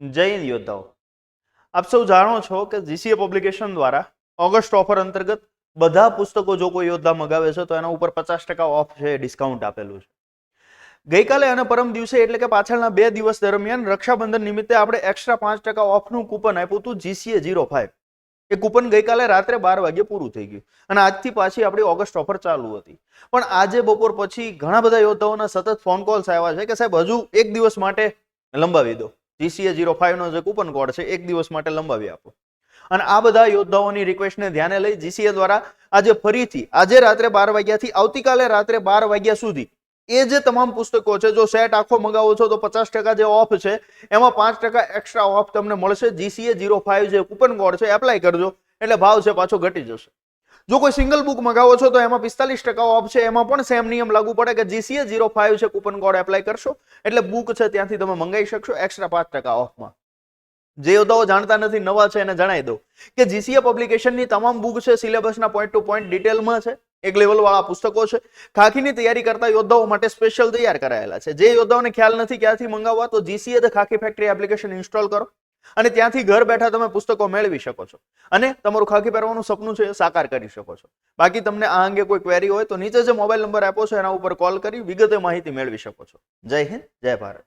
હિન્દ યોદ્ધાઓ. આપ સૌ જાણો છો કે જીસીએ પબ્લિકેશન દ્વારા ઓગસ્ટ ઓફર અંતર્ગત બધા પુસ્તકો જો કોઈ યોદ્ધા મગાવે છે, તો એના ઉપર પચાસ ટકા ઓફ છે ડિસ્કાઉન્ટ આપેલું છે. ગઈકાલે અને પરમ દિવસે એટલે કે પાછળના બે દિવસ દરમિયાન રક્ષાબંધન નિમિત્તે આપણે એક્સ્ટ્રા પાંચ ટકા ઓફનું કૂપન આપ્યું હતું જીસીએ ઝીરો ફાઈવ. એ કૂપન ગઈકાલે રાત્રે બાર વાગે પૂરું થઈ ગયું અને આજથી પાછી આપણી ઓગસ્ટ ઓફર ચાલુ હતી. પણ આજે બપોર પછી ઘણા બધા યોદ્ધાઓના સતત ફોન કોલ્સ આવ્યા છે કે સાહેબ, હજુ એક દિવસ માટે લંબાવી દો. જીસીએ ઝીરો ફાઈવનો જે કૂપન કોડ છે, એક દિવસ માટે લંબાવી આપો. અને આ બધા યોદ્ધાઓની રિક્વેસ્ટને ધ્યાને લઈ જીસીએ દ્વારા આજે ફરીથી, આજે રાત્રે બાર વાગ્યાથી આવતીકાલે રાત્રે બાર વાગ્યા સુધી, એ જે તમામ પુસ્તકો છે, જો સેટ આખો મગાવો છો, તો પચાસ ટકા જે ઓફ છે, એમાં પાંચ ટકા એક્સ્ટ્રા ઓફ તમને મળશે. જીસીએ ઝીરો ફાઈવ જે કૂપન કોડ છે એપ્લાય કરજો, એટલે ભાવ છે પાછો ઘટી જશે. જો કોઈ સિંગલ બુક મગાવો છો, તો એમાં પિસ્તાલીસ ટકા ઓફ છે. એમાં પણ સેમ નિયમ લાગુ પડે કે જીસીએ ઝીરો ફાઈવ છે કૂપન કોડ એપ્લાય કરશો. એટલે બુક છે, ત્યાંથી તમે મંગાવી શકશો એક્સ્ટ્રા પાંચ ટકા ઓફમાં જે યોદ્ધાઓ જાણતા નથી, નવા છે, એને જણાવી દઉં. કે જીસીએ પબ્લિકેશનની તમામ બુક છે સિલેબસના પોઈન્ટ ટુ પોઈન્ટ ડિટેલમાં છે. એક લેવલ વાળા પુસ્તકો છે. ખાખીની તૈયારી કરતા યોદ્ધાઓ માટે સ્પેશિયલ તૈયાર કરાયેલા છે. જે યોદ્ધાઓને ખ્યાલ નથી ક્યાંથી મંગાવવા, તો GCA the Khakhi factory application install કરો. અને ત્યાંથી ઘર બેઠા તમે પુસ્તકો મેળવી શકો છો. અને તમારું ખાખી પહેરવાનું સપનું છે એ સાકાર કરી શકો છો. બાકી તમને આ અંગે કોઈ ક્વેરી હોય તો નીચે જે મોબાઈલ નંબર આપ્યો છે એના ઉપર કોલ કરી વિગતે માહિતી મેળવી શકો છો. જય હિન્દ, જય ભારત.